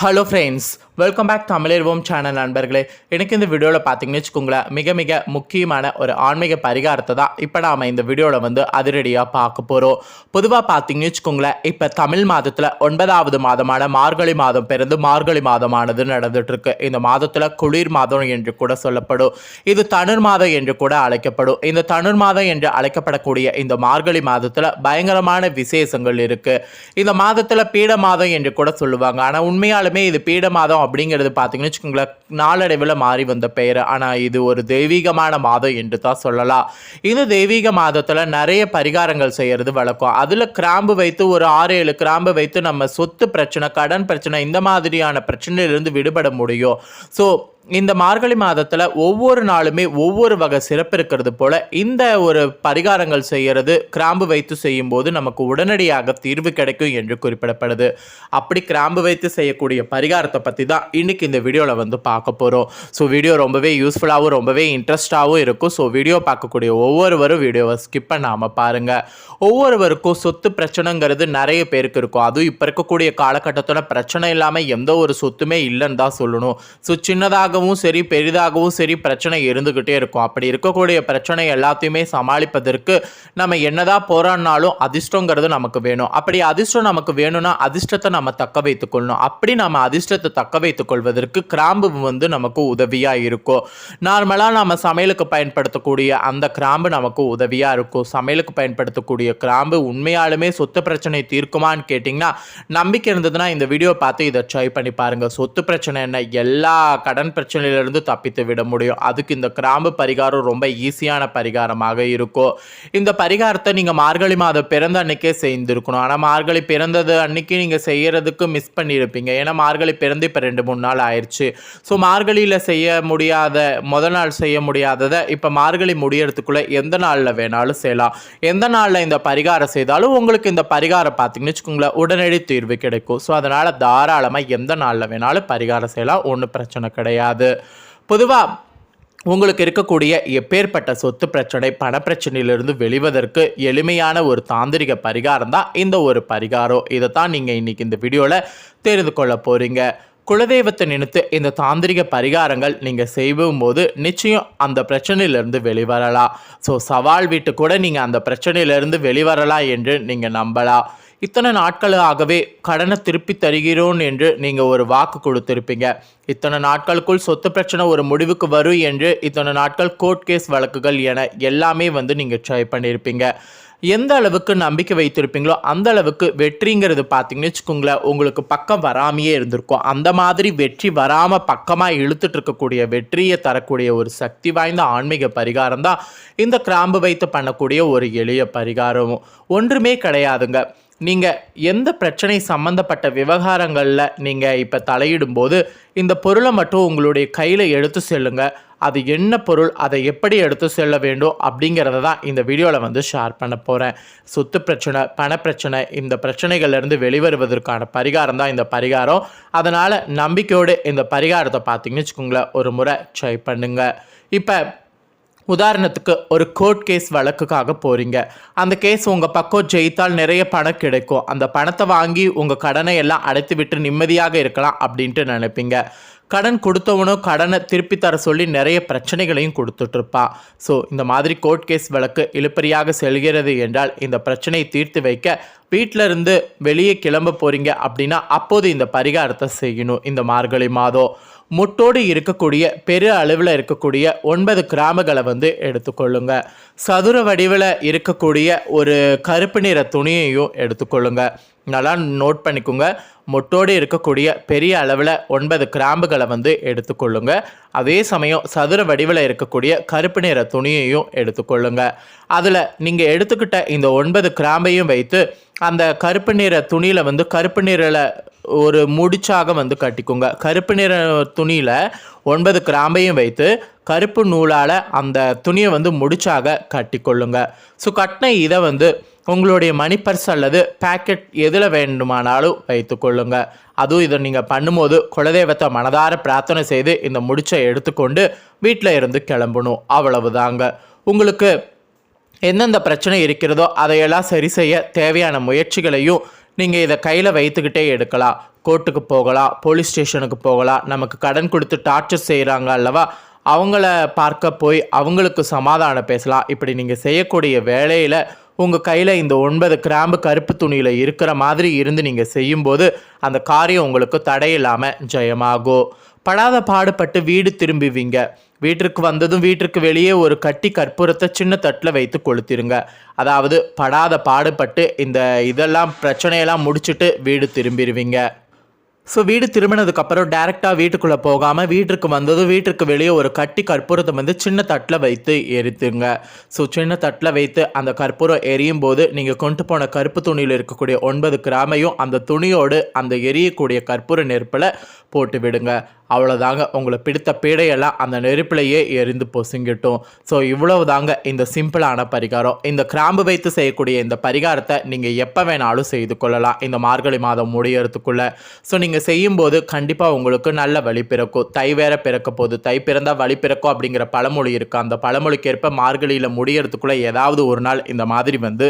Hello friends welcome back தமிழர்வோம் channel நண்பர்களே. எனக்கு இந்த வீடியோவில் பார்த்தீங்கன்னு வச்சுக்கோங்களேன் மிக மிக முக்கியமான ஒரு ஆன்மீக பரிகாரத்தை தான் இப்போ நாம் இந்த வீடியோவில் வந்து அதிரடியாக பார்க்க போகிறோம் பொதுவாக பார்த்தீங்கன்னு வச்சுக்கோங்களேன் இப்போ தமிழ் மாதத்தில் ஒன்பதாவது மாதமான மார்கழி மாதம் பிறந்து மார்கழி மாதமானது நடந்துகிட்ருக்கு இந்த மாதத்தில் குளிர் மாதம் என்று கூட சொல்லப்படும். இது தனுர் மாதம் என்று கூட அழைக்கப்படும். இந்த தனுர் மாதம் என்று அழைக்கப்படக்கூடிய இந்த மார்கழி மாதத்தில் பயங்கரமான விசேஷங்கள் இருக்குது இந்த மாதத்தில் பீட மாதம் என்று கூட சொல்லுவாங்க. ஆனால் உண்மையால் இருந்தாலுமே இது பீட மாதம் அப்படிங்கிறது பார்த்தீங்கன்னு வச்சுக்கோங்களேன் நாளடைவில் மாறி வந்த பெயர். ஆனால் இது ஒரு தெய்வீகமான மாதம் என்று தான் சொல்லலாம். இந்த தெய்வீக மாதத்தில் நிறைய பரிகாரங்கள் செய்கிறது வழக்கம். அதில் கிராம்பு வைத்து ஒரு ஆறு ஏழு கிராம்பு வைத்து நம்ம சொத்து பிரச்சனை கடன் பிரச்சனை இந்த மாதிரியான பிரச்சனையிலிருந்து விடுபட முடியும். ஸோ இந்த மார்கழி மாதத்தில் ஒவ்வொரு நாளுமே ஒவ்வொரு வகை சிறப்பு இருக்கிறது போல் இந்த ஒரு பரிகாரங்கள் செய்கிறது கிராம்பு வைத்து செய்யும்போது நமக்கு உடனடியாக தீர்வு கிடைக்கும் என்று குறிப்பிடப்படுது. அப்படி கிராம்பு வைத்து செய்யக்கூடிய பரிகாரத்தை பற்றி தான் இன்னைக்கு இந்த வீடியோவில் வந்து பார்க்க போகிறோம் ஸோ வீடியோ ரொம்பவே யூஸ்ஃபுல்லாகவும் ரொம்பவே இன்ட்ரெஸ்டாகவும் இருக்கும். ஸோ வீடியோ பார்க்கக்கூடிய ஒவ்வொருவரும் வீடியோவை ஸ்கிப் பண்ணாமல் பாருங்கள் ஒவ்வொருவருக்கும் சொத்து பிரச்சனைங்கிறது நிறைய பேருக்கு இருக்கும். அதுவும் இப்போ இருக்கக்கூடிய காலகட்டத்தோட பிரச்சனை இல்லாமல் எந்த ஒரு சொத்துமே இல்லைன்னு தான் சொல்லணும். ஸோ சின்னதாக சின்னதாகவும் சரி பெரிதாகவும் சரி பிரச்சனை இருந்துக்கிட்டே இருக்கும். அப்படி இருக்கக்கூடிய பிரச்சனை எல்லாத்தையுமே சமாளிப்பதற்கு நம்ம என்னதான் போராடினாலும் அதிர்ஷ்டங்கிறது நமக்கு வேணும். அப்படி அதிர்ஷ்டம் நமக்கு வேணும்னா அதிர்ஷ்டத்தை நம்ம தக்க வைத்துக்கொள்ளணும் அப்படி நம்ம அதிர்ஷ்டத்தை தக்க வைத்துக் கொள்வதற்கு கிராம்பு வந்து நமக்கு உதவியாக இருக்கும். நார்மலாக நம்ம சமையலுக்கு பயன்படுத்தக்கூடிய அந்த கிராம்பு நமக்கு உதவியாக இருக்கும். சமையலுக்கு பயன்படுத்தக்கூடிய கிராம்பு உண்மையாலுமே சொத்து பிரச்சனை தீர்க்குமான்னு கேட்டிங்கன்னா நம்பிக்கை இருந்ததுன்னா இந்த வீடியோ பார்த்து இதை ட்ரை பண்ணி பாருங்கள் சொத்து பிரச்சனை என்ன? எல்லா கடன் பிரச்சனை பிரச்சனையிலிருந்து தப்பித்து விட முடியும். அதுக்கு இந்த கிராம்பு பரிகாரம் ரொம்ப ஈஸியான பரிகாரமாக இருக்கும். இந்த பரிகாரத்தை நீங்கள் மார்கழி மாதம் பிறந்த அன்னைக்கே செய்திருக்கணும். ஆனால் மார்கழி பிறந்தது அன்னைக்கு நீங்கள் செய்கிறதுக்கு மிஸ் பண்ணியிருப்பீங்க ஏன்னா மார்கழி பிறந்து இப்போ ரெண்டு மூணு நாள் ஆயிடுச்சு ஸோ மார்கழியில் செய்ய முடியாத முத நாள் செய்ய முடியாததை இப்போ மார்கழி முடியறதுக்குள்ளே எந்த நாளில் வேணாலும் செய்யலாம். எந்த நாளில் இந்த பரிகாரம் செய்தாலும் உங்களுக்கு இந்த பரிகாரம் பார்த்தீங்கன்னு வச்சுக்கோங்களேன் உடனடி தீர்வு கிடைக்கும். ஸோ அதனால் தாராளமாக எந்த நாளில் வேணாலும் பரிகாரம் செய்யலாம். ஒன்றும் பிரச்சனை கிடையாது. பொதுவாக உங்களுக்கு இருக்கக்கூடிய எப்பேற்பட்ட சொத்து பிரச்சனை பணப்பிரச்சனையிலிருந்து வெளிவதற்கு எளிமையான ஒரு தாந்திரிக பரிகாரம் தான் இந்த ஒரு பரிகாரம். இதை தான் நீங்கள் இன்றைக்கி இந்த வீடியோவில் தெரிந்து கொள்ள போகிறீங்க குலதெய்வத்தை நினைத்து இந்த தாந்திரிக பரிகாரங்கள் நீங்கள் செய்யும் போது நிச்சயம் அந்த பிரச்சனையிலேருந்து வெளிவரலாம். ஸோ சவால் வீட்டு கூட நீங்கள் அந்த பிரச்சனையிலேருந்து வெளிவரலாம் என்று நீங்கள் நம்பலாம். இத்தனை நாட்களாகவே கடனை திருப்பி தருகிறோம் என்று நீங்கள் ஒரு வாக்கு கொடுத்துருப்பீங்க. இத்தனை நாட்களுக்குள் சொத்து பிரச்சனை ஒரு முடிவுக்கு வரும் என்று இத்தனை நாட்கள் கோர்ட் கேஸ் வழக்குகள் என எல்லாமே வந்து நீங்கள் ட்ரை பண்ணியிருப்பீங்க எந்த அளவுக்கு நம்பிக்கை வைத்திருப்பீங்களோ அந்த அளவுக்கு வெற்றிங்கிறது பார்த்தீங்கன்னு வச்சுக்கோங்களேன் உங்களுக்கு பக்கம் வராமையே இருந்திருக்கும். அந்த மாதிரி வெற்றி வராமல் பக்கமாக இழுத்துட்டு இருக்கக்கூடிய வெற்றியை தரக்கூடிய ஒரு சக்தி வாய்ந்த ஆன்மீக பரிகாரம் தான் இந்த கிராம்பு வைத்து பண்ணக்கூடிய ஒரு எளிய பரிகாரமும். ஒன்றுமே கிடையாதுங்க. நீங்கள் எந்த பிரச்சனை சம்மந்தப்பட்ட விவகாரங்களில் நீங்கள் இப்போ தலையிடும்போது இந்த பொருளை மட்டும் உங்களுடைய கையில் எடுத்து செல்லுங்க. அது என்ன பொருள் அதை எப்படி எடுத்து செல்ல வேண்டும் அப்படிங்கிறத தான் இந்த வீடியோவில் வந்து ஷேர் பண்ண போகிறேன் சொத்து பிரச்சனை பணப்பிரச்சனை இந்த பிரச்சனைகள்லேருந்து வெளிவருவதற்கான பரிகாரம் தான் இந்த பரிகாரம். அதனால் நம்பிக்கையோடு இந்த பரிகாரத்தை பார்த்தீங்கன்னு வச்சுக்கோங்களேன் ஒரு முறை ட்ரை பண்ணுங்கள் இப்போ உதாரணத்துக்கு ஒரு கோர்ட் கேஸ் வழக்குக்காக போகிறீங்க அந்த கேஸ் உங்கள் பக்கம் ஜெயித்தால் நிறைய பணம் கிடைக்கும். அந்த பணத்தை வாங்கி உங்கள் கடனை எல்லாம் அடைத்து விட்டு நிம்மதியாக இருக்கலாம் அப்படின்ட்டு நினைப்பீங்க. கடன் கொடுத்தவனும் கடனை திருப்பி தர சொல்லி நிறைய பிரச்சனைகளையும் கொடுத்துட்ருப்பான் ஸோ இந்த மாதிரி கோர்ட் கேஸ் வழக்கு இழுப்பறியாக செல்கிறது என்றால் இந்த பிரச்சனையை தீர்த்து வைக்க வீட்டில் இருந்து வெளியே கிளம்ப போகிறீங்க அப்படின்னா அப்போது இந்த பரிகாரத்தை செய்யணும். இந்த மார்கழி மாதம். முட்டோடு இருக்கக்கூடிய பெரு அளவில் இருக்கக்கூடிய ஒன்பது கிராமங்களை வந்து எடுத்துக்கொள்ளுங்க. சதுர வடிவில் இருக்கக்கூடிய ஒரு கருப்பு நிற துணியையும் எடுத்துக்கொள்ளுங்க. நல்லா நோட் பண்ணிக்கோங்க. மொட்டோடு இருக்கக்கூடிய பெரிய அளவில் ஒன்பது கிராம்புகளை வந்து எடுத்துக்கொள்ளுங்க. அதே சமயம் சதுர வடிவில் இருக்கக்கூடிய கருப்பு நிற துணியையும் எடுத்துக்கொள்ளுங்க. அதில் நீங்கள் எடுத்துக்கிட்ட இந்த ஒன்பது கிராம்பையும் வைத்து அந்த கருப்பு நிற துணியில் வந்து கருப்பு நிறில் ஒரு முடிச்சாக வந்து கட்டிக்கோங்க. கருப்பு நிற துணியில் ஒன்பது கிராம்பையும் வைத்து கருப்பு நூலால் அந்த துணியை வந்து முடிச்சாக கட்டிக்கொள்ளுங்க. ஸோ கட்டின இதை வந்து உங்களுடைய மணி பர்ஸ் அல்லது பேக்கெட் எதில் வேண்டுமானாலும் வைத்துக்கொள்ளுங்க. அதுவும் இதை நீங்கள் பண்ணும்போது குலதெய்வத்தை மனதார பிரார்த்தனை செய்து இந்த முடிச்சை எடுத்துக்கொண்டு வீட்டில் இருந்து கிளம்பணும். அவ்வளவுதாங்க. உங்களுக்கு எந்தெந்த பிரச்சனை இருக்கிறதோ அதையெல்லாம் சரி செய்ய தேவையான முயற்சிகளையும் நீங்கள் இதை கையில் வைத்துக்கிட்டே எடுக்கலாம். கோர்ட்டுக்கு போகலாம் போலீஸ் ஸ்டேஷனுக்கு போகலாம். நமக்கு கடன் கொடுத்து டார்ச்சர் செய்கிறாங்க அல்லவா? அவங்கள பார்க்க போய் அவங்களுக்கு சமாதானம் பேசலாம். இப்படி நீங்கள் செய்யக்கூடிய வேலையில் உங்கள் கையில் இந்த ஒன்பது கிராம்பு கருப்பு துணியில் இருக்கிற மாதிரி இருந்து நீங்கள் செய்யும்போது அந்த காரியம் உங்களுக்கு தடையில்லாமல் ஜெயமாகும் படாத பாடுபட்டு வீடு திரும்புவீங்க. வீட்டிற்கு வந்ததும் வீட்டிற்கு வெளியே ஒரு கட்டி கற்பூரத்தை சின்ன தட்டில் வைத்து கொளுத்திருங்க. அதாவது படாத பாடுபட்டு இந்த இதெல்லாம் பிரச்சனையெல்லாம் முடிச்சுட்டு வீடு திரும்பிடுவீங்க ஸோ வீடு திரும்பினதுக்கப்புறம் டேரெக்டாக வீட்டுக்குள்ளே போகாமல் வீட்டுக்கு வந்ததும் வீட்டுக்கு வெளியே ஒரு கட்டி கற்பூரத்தை வந்து சின்ன தட்டில் வைத்து எரித்துங்க. ஸோ சின்ன தட்டில் வைத்து அந்த கற்பூரம் எரியும் போது நீங்கள் கொண்டு போன கருப்பு துணியில் இருக்கக்கூடிய ஒன்பது கிராமையும் அந்த துணியோடு அந்த எரியக்கூடிய கற்பூர நெருப்பில் போட்டு விடுங்க. அவ்வளோதாங்க உங்களை பிடித்த பீடையெல்லாம் அந்த நெருப்பிலேயே எரிந்து பொசுங்கிட்டும். ஸோ இவ்வளவு தாங்க இந்த சிம்பிளான பரிகாரம். இந்த கிராம்பு வைத்து செய்யக்கூடிய இந்த பரிகாரத்தை நீங்கள் எப்போ வேணாலும் செய்து கொள்ளலாம். இந்த மார்கழி மாதம் முடியறதுக்குள்ளே. ஸோ நீங்கள் செய்யும்போது கண்டிப்பாக உங்களுக்கு நல்ல வழி பிறக்கும். தை வேற பிறக்க போது தை பிறந்தால் வழி பிறக்கும் அப்படிங்கிற பழமொழி இருக்குது அந்த பழமொழிக்கேற்ப மார்கழியில் முடியறதுக்குள்ளே ஏதாவது ஒரு நாள் இந்த மாதிரி வந்து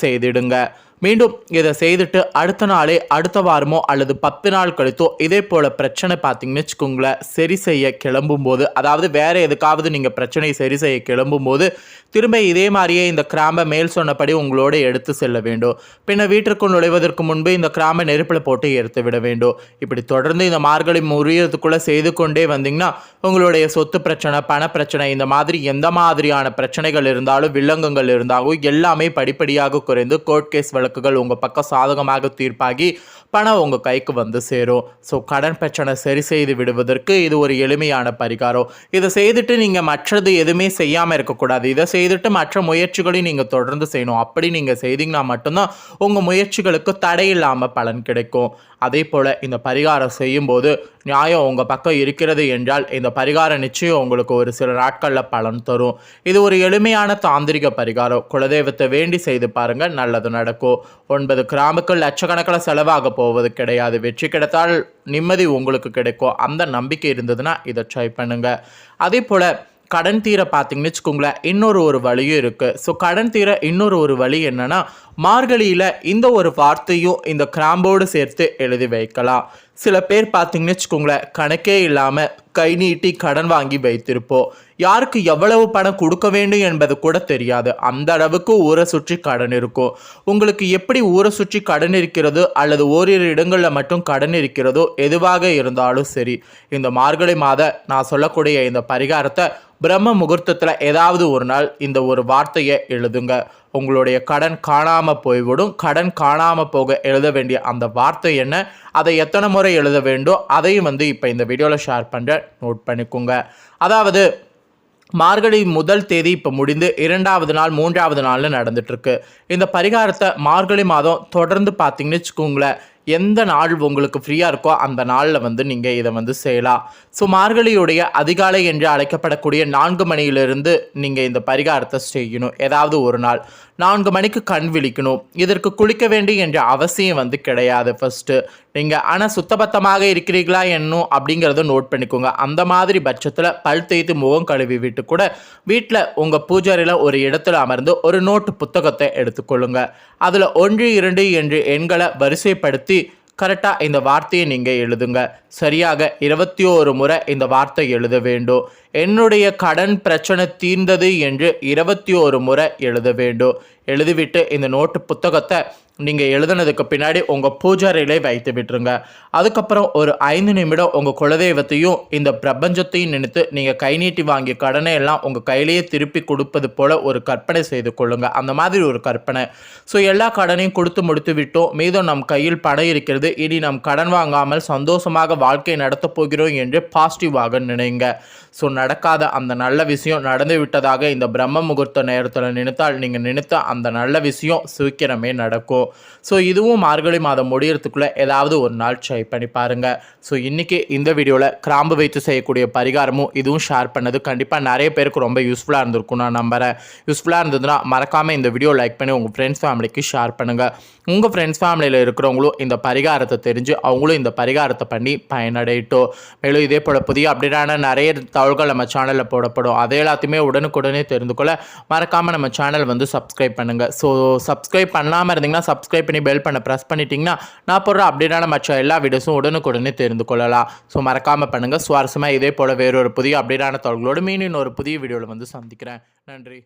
செய்திடுங்க. மீண்டும் இதை செய்துட்டு அடுத்த நாளே அடுத்த வாரமோ அல்லது பத்து நாள் கழித்தோ இதே போல் பிரச்சனை பார்த்தீங்கன்னு வச்சுக்கோங்களேன் சரி செய்ய கிளம்பும் போது அதாவது வேறு எதுக்காவது நீங்கள் பிரச்சனையை சரி செய்ய கிளம்பும் போது திரும்ப இதே மாதிரியே இந்த கிராம்பை மேல் சொன்னபடி உங்களோட எடுத்து செல்ல வேண்டும். பின்ன வீட்டிற்குள் நுழைவதற்கு முன்பு இந்த கிராம்பை நெருப்பில் போட்டு எடுத்து விட வேண்டும். இப்படி தொடர்ந்து இந்த மார்கழி முறியறதுக்குள்ளே செய்து கொண்டே வந்தீங்கன்னா உங்களுடைய சொத்து பிரச்சனை பண பிரச்சனை இந்த மாதிரி எந்த மாதிரியான பிரச்சனைகள் இருந்தாலும் வில்லங்கங்கள் இருந்தாலும் எல்லாமே படிப்படியாக குறைந்து கோர்ட் கேஸ் வழக்குகள் உங்கள் பக்கம் சாதகமாக தீர்ப்பாகி பணம் உங்கள் கைக்கு வந்து சேரும். ஸோ கடன் பிரச்சனை சரி செய்து விடுவதற்கு இது ஒரு எளிமையான பரிகாரம். இதை செய்துட்டு நீங்கள் மற்றது எதுவுமே செய்யாமல் இருக்கக்கூடாது. இதை செய்துட்டு மற்ற முயற்சிகளையும் நீங்கள் தொடர்ந்து செய்யணும். அப்படி நீங்கள் செய்தீங்கன்னா மட்டும்தான் உங்கள் முயற்சிகளுக்கு தடையில்லாமல் பலன் கிடைக்கும். அதே போல் இந்த பரிகாரம் செய்யும்போது நியாயம் உங்கள் பக்கம் இருக்கிறது என்றால் இந்த பரிகாரம் நிச்சயம் உங்களுக்கு ஒரு சில நாட்களில் பலன் தரும். இது ஒரு எளிமையான தாந்திரிக பரிகாரம். குலதெய்வத்தை வேண்டி செய்து பாருங்கள் நல்லது நடக்கும். ஒன்பது கிராமுக்கு லட்சக்கணக்கில் செலவாக போவது கிடையாது. வெற்றி கிடைத்தால் நிம்மதி உங்களுக்கு கிடைக்கும். அந்த நம்பிக்கை இருந்ததுன்னா இதை ட்ரை பண்ணுங்கள் அதே போல் கடன் தீர பார்த்தீங்கன்னு வச்சுக்கோங்களேன் இன்னொரு ஒரு வழியும் இருக்குது ஸோ கடன் தீர இன்னொரு ஒரு வழி என்னென்னா மார்கழியில் இந்த ஒரு வார்த்தையும் இந்த கிராம்போடு சேர்த்து எழுதி வைக்கலாம். சில பேர் பார்த்தீங்கன்னு வச்சுக்கோங்களேன் கணக்கே இல்லாமல் கை நீட்டி கடன் வாங்கி வைத்திருப்போம் யாருக்கு எவ்வளவு பணம் கொடுக்க வேண்டும் என்பது கூட தெரியாது. அந்த அளவுக்கு ஊரை சுற்றி கடன் இருக்கும். உங்களுக்கு எப்படி ஊரை சுற்றி கடன் இருக்கிறதோ அல்லது ஓரிரு இடங்களில் மட்டும் கடன் இருக்கிறதோ எதுவாக இருந்தாலும் சரி இந்த மார்கழி மாத நான் சொல்லக்கூடிய இந்த பரிகாரத்தை பிரம்ம முகூர்த்தத்தில் ஏதாவது ஒரு நாள் இந்த ஒரு வார்த்தையை எழுதுங்க. உங்களுடைய கடன் காணாமல் போய்விடும். கடன் காணாமல் போக எழுத வேண்டிய அந்த வார்த்தை என்ன? அதை எத்தனை முறை எழுத வேண்டும்? அதையும் வந்து இப்போ இந்த வீடியோவில் ஷேர் பண்ணுறேன் நோட் பண்ணிக்கோங்க. அதாவது மார்கழி முதல் தேதி இப்போ முடிந்து இரண்டாவது நாள் மூன்றாவது நாளில் நடந்துட்டுருக்கு. இந்த பரிகாரத்தை மார்கழி மாதம் தொடர்ந்து பார்த்தீங்கன்னு வச்சுக்கோங்களேன். எந்த நாள் உங்களுக்கு ஃப்ரீயாக இருக்கோ அந்த நாளில் வந்து நீங்கள் இதை வந்து செய்யலாம். ஸோ மார்கழியுடைய அதிகாலை என்று அழைக்கப்படக்கூடிய நான்கு மணியிலிருந்து நீங்கள் இந்த பரிகாரத்தை செய்யணும். ஏதாவது ஒரு நாள். நான்கு மணிக்கு கண் விழிக்கணும். இதற்கு குளிக்க வேண்டிய என்ற அவசியம் வந்து கிடையாது ஃபஸ்ட்டு நீங்கள் ஆனால் சுத்தபத்தமாக இருக்கிறீர்களா என்னும்? அப்படிங்கிறத நோட் பண்ணிக்கோங்க. அந்த மாதிரி பட்சத்தில் பல் தேய்த்து முகம் கழுவி விட்டு கூட வீட்டில் உங்கள் பூஜாரியில் ஒரு இடத்துல அமர்ந்து ஒரு நோட்டு புத்தகத்தை எடுத்துக்கொள்ளுங்க. அதில் ஒன்று இரண்டு என்று எண்களை வரிசைப்படுத்தி கரெக்டாக இந்த வார்த்தையை நீங்கள் எழுதுங்க. சரியாக இருபத்தி ஓரு முறை இந்த வார்த்தை எழுத வேண்டும். என்னுடைய கடன் பிரச்சனை தீர்ந்தது என்று இருபத்தி ஓரு முறை எழுத வேண்டும். எழுதிவிட்டு இந்த நோட்டு புத்தகத்தை நீங்கள் எழுதுனதுக்கு பின்னாடி உங்கள் பூஜாரியிலே வைத்து விட்டுருங்க. அதுக்கப்புறம் ஒரு ஐந்து நிமிடம் உங்கள் குலதெய்வத்தையும் இந்த பிரபஞ்சத்தையும் நினைத்து நீங்கள் கை நீட்டி வாங்கிய கடனை எல்லாம் உங்கள் கையிலேயே திருப்பி கொடுப்பது போல் ஒரு கற்பனை செய்து கொள்ளுங்கள் அந்த மாதிரி ஒரு கற்பனை. ஸோ எல்லா கடனையும் கொடுத்து முடித்து விட்டோம். மீதும் நம் கையில் பணம் இருக்கிறது. இனி நம் கடன் வாங்காமல் சந்தோஷமாக வாழ்க்கை நடத்தப் போகிறோம் என்று பாசிட்டிவாக நினைங்க. ஸோ நடக்காத அந்த நல்ல விஷயம் நடந்து விட்டதாக இந்த பிரம்ம முகூர்த்த நேரத்தில் நினைத்தால் நீங்கள் நினைத்த அந்த நல்ல விஷயம் சீக்கிரமே நடக்கும். ஸோ இதுவும் மார்கழி மாதம் முடியறதுக்குள்ளே ஏதாவது ஒரு நாள் ட்ரை பண்ணி பாருங்கள் ஸோ இன்றைக்கி இந்த வீடியோவில் கிராம்பு வைத்து செய்யக்கூடிய பரிகாரமும் இதுவும் ஷேர் பண்ணது. கண்டிப்பாக நிறைய பேருக்கு ரொம்ப யூஸ்ஃபுல்லாக இருந்திருக்கும் நான் நம்புகிறேன் யூஸ்ஃபுல்லாக இருந்ததுன்னா மறக்காமல் இந்த வீடியோ லைக் பண்ணி உங்கள் ஃப்ரெண்ட்ஸ் ஃபேமிலிக்கு ஷேர் பண்ணுங்கள் உங்கள் ஃப்ரெண்ட்ஸ் ஃபேமிலியில் இருக்கிறவங்களும் இந்த பரிகாரத்தை தெரிஞ்சு அவங்களும் இந்த பரிகாரத்தை பண்ணி பயனடையட்டும். மேலும் இதே போல் புதிய அப்டேட்டான நிறைய தகவல்கள் நம்ம சேனலில் போடப்படும். அதை எல்லாத்தையுமே உடனுக்குடனே தெரிந்து கொள்ள மறக்காமல் நம்ம சேனல் வந்து சப்ஸ்கிரைப் பண்ணுங்கள் ஸோ சப்ஸ்கிரைப் பண்ணாமல் இருந்தீங்கன்னா சப்ஸ்கிரைப் பண்ணி பெல் பண்ண ப்ரெஸ் பண்ணிட்டீங்கன்னா நான் போடுற அப்டேட்டான மற்ற எல்லா வீடியோஸும் உடனுக்குடனே தெரிந்து கொள்ளலாம். ஸோ மறக்காமல் பண்ணுங்கள் சுவாரஸ்யமாக இதே போல் வேறொரு புதிய அப்டேட்டான தொழில்களோடு மீண்டும் இன்னொரு புதிய வீடியோவில் வந்து சந்திக்கிறேன். நன்றி.